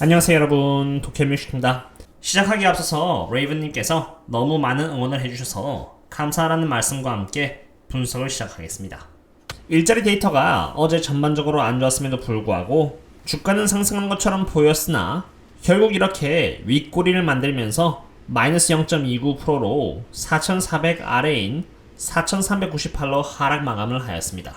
안녕하세요 여러분. 도쿄뮤식입니다. 시작하기 앞서서 레이븐님께서 너무 많은 응원을 해주셔서 감사하다는 말씀과 함께 분석을 시작하겠습니다. 일자리 데이터가 어제 전반적으로 안 좋았음에도 불구하고 주가는 상승한 것처럼 보였으나 결국 이렇게 윗꼬리를 만들면서 마이너스 0.29%로 4,400 아래인 4,398로 하락 마감을 하였습니다.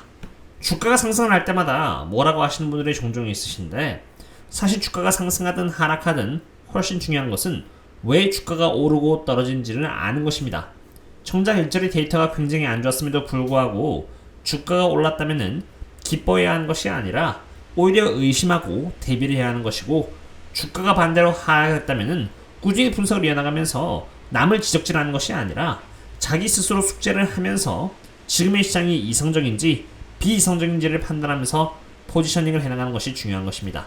주가가 상승을 할 때마다 뭐라고 하시는 분들이 종종 있으신데 사실 주가가 상승하든 하락하든 훨씬 중요한 것은 왜 주가가 오르고 떨어진지를 아는 것입니다. 정작 일자리 데이터가 굉장히 안 좋았음에도 불구하고 주가가 올랐다면은 기뻐해야 하는 것이 아니라 오히려 의심하고 대비를 해야 하는 것이고 주가가 반대로 하락했다면은 꾸준히 분석을 이어나가면서 남을 지적질하는 것이 아니라 자기 스스로 숙제를 하면서 지금의 시장이 이성적인지 비이성적인지를 판단하면서 포지셔닝을 해나가는 것이 중요한 것입니다.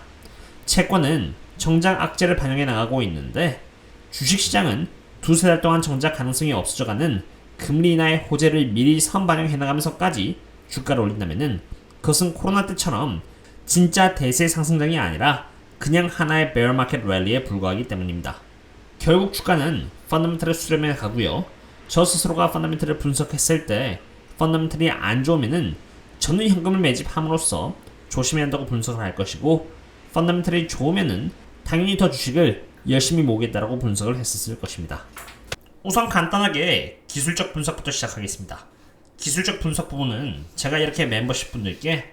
채권은 정작 악재를 반영해 나가고 있는데 주식시장은 두세 달 동안 정작 가능성이 없어져가는 금리 인하의 호재를 미리 선반영해 나가면서까지 주가를 올린다면은 그것은 코로나 때처럼 진짜 대세 상승장이 아니라 그냥 하나의 베어 마켓 랠리에 불과하기 때문입니다. 결국 주가는 펀더멘털을 수렴해 가고요. 저 스스로가 펀더멘털을 분석했을 때 펀더멘털이 안 좋으면은 저는 현금을 매집함으로써 조심해야 한다고 분석을 할 것이고 펀더멘털이 좋으면은 당연히 더 주식을 열심히 모으겠다라고 분석을 했었을 것입니다. 우선 간단하게 기술적 분석부터 시작하겠습니다. 기술적 분석 부분은 제가 이렇게 멤버십 분들께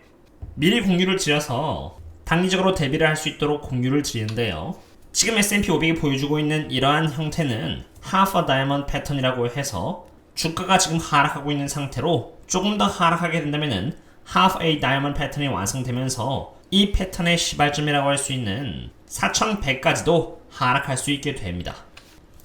미리 공유를 드려서 단기적으로 대비를 할 수 있도록 공유를 드리는데요. 지금 S&P 500이 보여주고 있는 이러한 형태는 a Diamond 패턴이라고 해서 주가가 지금 하락하고 있는 상태로 조금 더 하락하게 된다면은 Half a Diamond 패턴이 완성되면서 이 패턴의 시발점이라고 할 수 있는 4100까지도 하락할 수 있게 됩니다.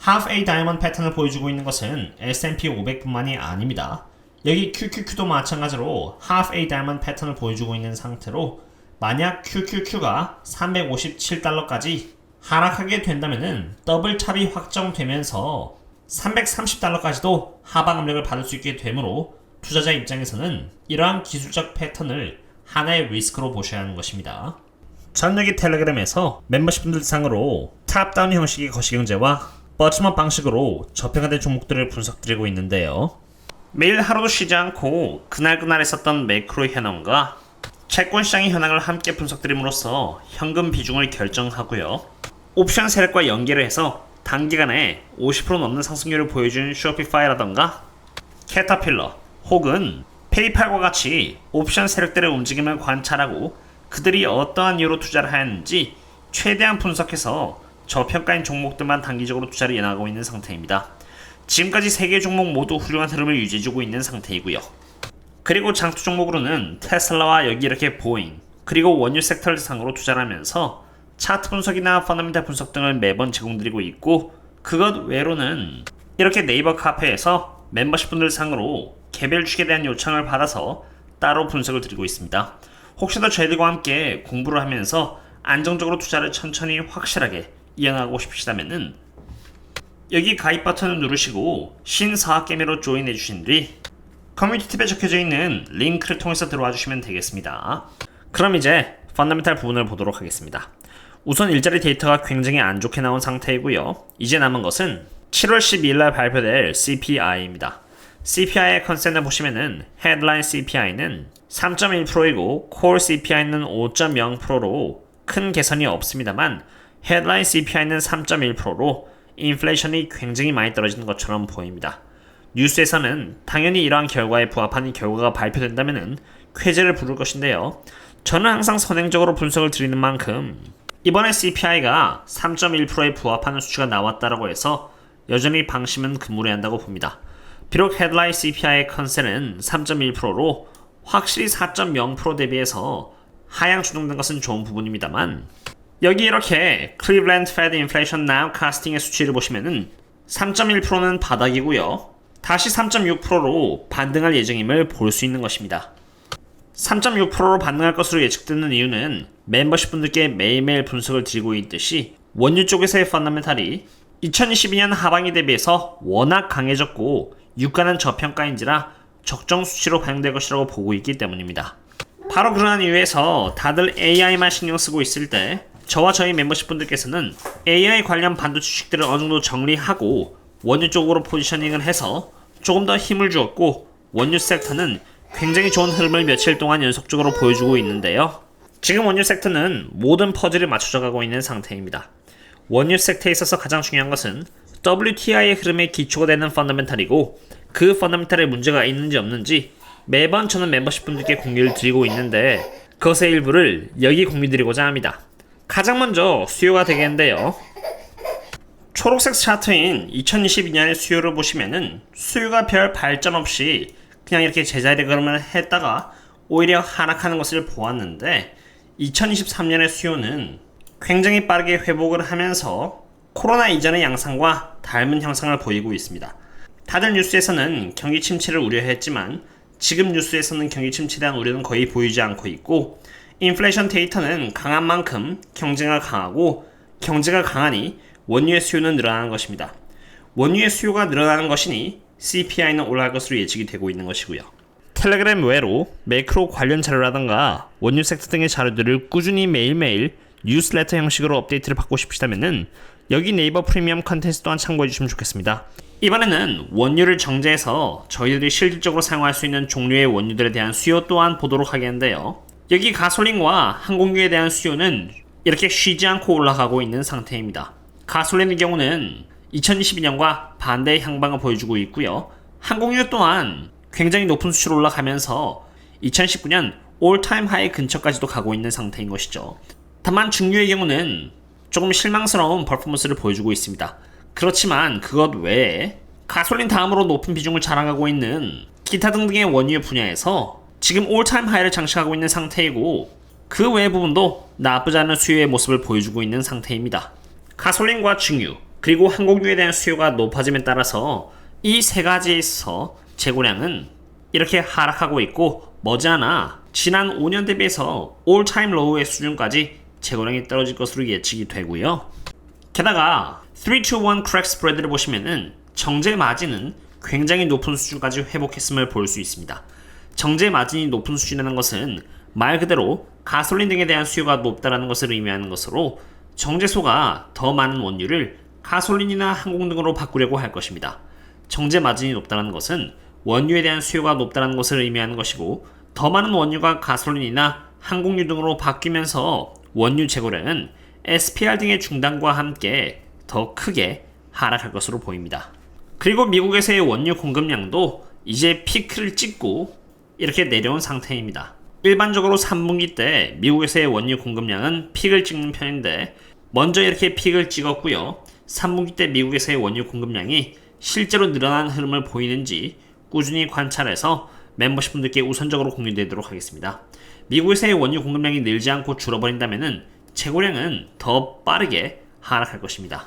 Half a Diamond 패턴을 보여주고 있는 것은 S&P 500뿐만이 아닙니다. 여기 QQQ도 마찬가지로 Half a Diamond 패턴을 보여주고 있는 상태로 만약 QQQ가 357달러까지 하락하게 된다면은 더블 탑이 확정되면서 330달러까지도 하방 압력을 받을 수 있게 되므로 투자자 입장에서는 이러한 기술적 패턴을 하나의 리스크로 보셔야 하는 것입니다. 전 여기 텔레그램에서 멤버십 분들 상으로 탑다운 형식의 거시경제와 버츠업 방식으로 저평가된 종목들을 분석드리고 있는데요. 매일 하루도 쉬지 않고 그날그날 있었던 매크로 현황과 채권 시장의 현황을 함께 분석드림으로써 현금 비중을 결정하고요. 옵션 세력과 연계를 해서 단기간에 50% 넘는 상승률을 보여준 쇼피파이라던가 캐터필러 혹은 페이팔과 같이 옵션 세력들의 움직임을 관찰하고 그들이 어떠한 이유로 투자를 하였는지 최대한 분석해서 저평가인 종목들만 단기적으로 투자를 이어나가고 있는 상태입니다. 지금까지 3개 종목 모두 훌륭한 흐름을 유지해주고 있는 상태이고요. 그리고 장투 종목으로는 테슬라와 여기 이렇게 보잉 그리고 원유 섹터를 상으로 투자를 하면서 차트 분석이나 펀더멘탈 분석 등을 매번 제공드리고 있고 그것 외로는 이렇게 네이버 카페에서 멤버십 분들 상으로 개별 주식에 대한 요청을 받아서 따로 분석을 드리고 있습니다. 혹시나 저희들과 함께 공부를 하면서 안정적으로 투자를 천천히 확실하게 이어나가고 싶으시다면은 여기 가입 버튼을 누르시고 신사학 개미로 조인해 주신 뒤 커뮤니티 탭에 적혀져 있는 링크를 통해서 들어와 주시면 되겠습니다. 그럼 이제 펀더멘탈 부분을 보도록 하겠습니다. 우선 일자리 데이터가 굉장히 안 좋게 나온 상태이고요. 이제 남은 것은 7월 12일 날 발표될 CPI입니다. CPI의 컨센을 보시면은 헤드라인 CPI는 3.1%이고 콜 CPI는 5.0%로 큰 개선이 없습니다만 헤드라인 CPI는 3.1%로 인플레이션이 굉장히 많이 떨어지는 것처럼 보입니다. 뉴스에서는 당연히 이러한 결과에 부합하는 결과가 발표된다면 쾌재를 부를 것인데요. 저는 항상 선행적으로 분석을 드리는 만큼 이번에 CPI가 3.1%에 부합하는 수치가 나왔다고 해서 여전히 방심은 금물해한다고 봅니다. 비록 헤드라인 CPI의 컨센은 3.1%로 확실히 4.0% 대비해서 하향 조정된 것은 좋은 부분입니다만 여기 이렇게 Cleveland Fed Inflation Nowcasting의 수치를 보시면은 3.1%는 바닥이고요. 다시 3.6%로 반등할 예정임을 볼 수 있는 것입니다. 3.6%로 반등할 것으로 예측되는 이유는 멤버십 분들께 매일매일 분석을 드리고 있듯이 원유 쪽에서의 펀더멘탈이 2022년 하반기 대비해서 워낙 강해졌고 유가는 저평가인지라 적정 수치로 반영될 것이라고 보고 있기 때문입니다. 바로 그러한 이유에서 다들 AI만 신경 쓰고 있을 때 저와 저희 멤버십 분들께서는 AI 관련 반도체 주식들을 어느 정도 정리하고 원유 쪽으로 포지셔닝을 해서 조금 더 힘을 주었고 원유 섹터는 굉장히 좋은 흐름을 며칠 동안 연속적으로 보여주고 있는데요. 지금 원유 섹터는 모든 퍼즐이 맞춰져 가고 있는 상태입니다. 원유 섹터에 있어서 가장 중요한 것은 WTI의 흐름에 기초가 되는 펀더멘탈이고 그 펀더멘탈에 문제가 있는지 없는지 매번 저는 멤버십 분들께 공유를 드리고 있는데 그것의 일부를 여기 공유 드리고자 합니다. 가장 먼저 수요가 되겠는데요. 초록색 차트인 2022년의 수요를 보시면은 수요가 별 발전 없이 그냥 이렇게 제자리 걸음을 했다가 오히려 하락하는 것을 보았는데 2023년의 수요는 굉장히 빠르게 회복을 하면서 코로나 이전의 양상과 닮은 형상을 보이고 있습니다. 다들 뉴스에서는 경기 침체를 우려했지만 지금 뉴스에서는 경기 침체에 대한 우려는 거의 보이지 않고 있고 인플레이션 데이터는 강한 만큼 경제가 강하고 경제가 강하니 원유의 수요는 늘어나는 것입니다. 원유의 수요가 늘어나는 것이니 CPI는 올라갈 것으로 예측이 되고 있는 것이고요. 텔레그램 외로 매크로 관련 자료라던가 원유 섹터 등의 자료들을 꾸준히 매일매일 뉴스레터 형식으로 업데이트를 받고 싶으시다면 여기 네이버 프리미엄 컨텐츠 또한 참고해 주시면 좋겠습니다. 이번에는 원유를 정제해서 저희들이 실질적으로 사용할 수 있는 종류의 원유들에 대한 수요 또한 보도록 하겠는데요. 여기 가솔린과 항공유에 대한 수요는 이렇게 쉬지 않고 올라가고 있는 상태입니다. 가솔린의 경우는 2022년과 반대의 향방을 보여주고 있고요. 항공유 또한 굉장히 높은 수치로 올라가면서 2019년 올타임 하이 근처까지도 가고 있는 상태인 것이죠. 다만 중유의 경우는 조금 실망스러운 퍼포먼스를 보여주고 있습니다. 그렇지만 그것 외에 가솔린 다음으로 높은 비중을 자랑하고 있는 기타 등등의 원유 분야에서 지금 올타임 하이를 장식하고 있는 상태이고 그 외의 부분도 나쁘지 않은 수요의 모습을 보여주고 있는 상태입니다. 가솔린과 중유 그리고 항공유에 대한 수요가 높아짐에 따라서 이 세 가지에 있어서 재고량은 이렇게 하락하고 있고 머지않아 지난 5년 대비해서 올타임 로우의 수준까지 재고량이 떨어질 것으로 예측이 되고요. 게다가 3 2 1 크랙 스프레드를 보시면은 정제 마진은 굉장히 높은 수준까지 회복했음을 볼 수 있습니다. 정제 마진이 높은 수준이라는 것은 말 그대로 가솔린 등에 대한 수요가 높다라는 것을 의미하는 것으로 정제소가 더 많은 원유를 가솔린이나 항공 등으로 바꾸려고 할 것입니다. 정제 마진이 높다는 것은 원유에 대한 수요가 높다는 것을 의미하는 것이고 더 많은 원유가 가솔린이나 항공유 등으로 바뀌면서 원유 재고량은 SPR 등의 중단과 함께 더 크게 하락할 것으로 보입니다. 그리고 미국에서의 원유 공급량도 이제 피크를 찍고 이렇게 내려온 상태입니다. 일반적으로 3분기 때 미국에서의 원유 공급량은 픽을 찍는 편인데 먼저 이렇게 픽을 찍었고요. 3분기 때 미국에서의 원유 공급량이 실제로 늘어난 흐름을 보이는지 꾸준히 관찰해서 멤버십 분들께 우선적으로 공유되도록 하겠습니다. 미국에서의 원유 공급량이 늘지 않고 줄어버린다면 재고량은 더 빠르게 하락할 것입니다.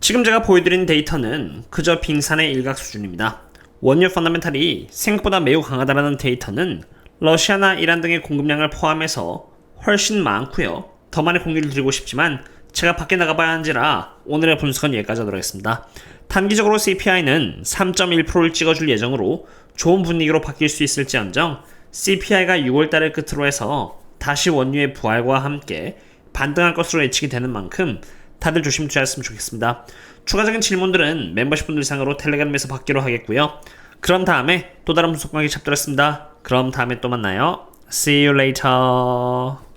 지금 제가 보여드린 데이터는 그저 빙산의 일각 수준입니다. 원유 펀더멘탈이 생각보다 매우 강하다는 데이터는 러시아나 이란 등의 공급량을 포함해서 훨씬 많고요. 더 많이 공유를 드리고 싶지만 제가 밖에 나가봐야 한지라 오늘의 분석은 여기까지 하도록 하겠습니다. 단기적으로 CPI는 3.1%를 찍어줄 예정으로 좋은 분위기로 바뀔 수 있을지언정 CPI가 6월달을 끝으로 해서 다시 원유의 부활과 함께 반등할 것으로 예측이 되는 만큼 다들 조심 투자했으면 좋겠습니다. 추가적인 질문들은 멤버십 분들 상으로 텔레그램에서 받기로 하겠고요. 그럼 다음에 또 다른 분석 강의 잡도록 하겠습니다. 그럼 다음에 또 만나요. See you later.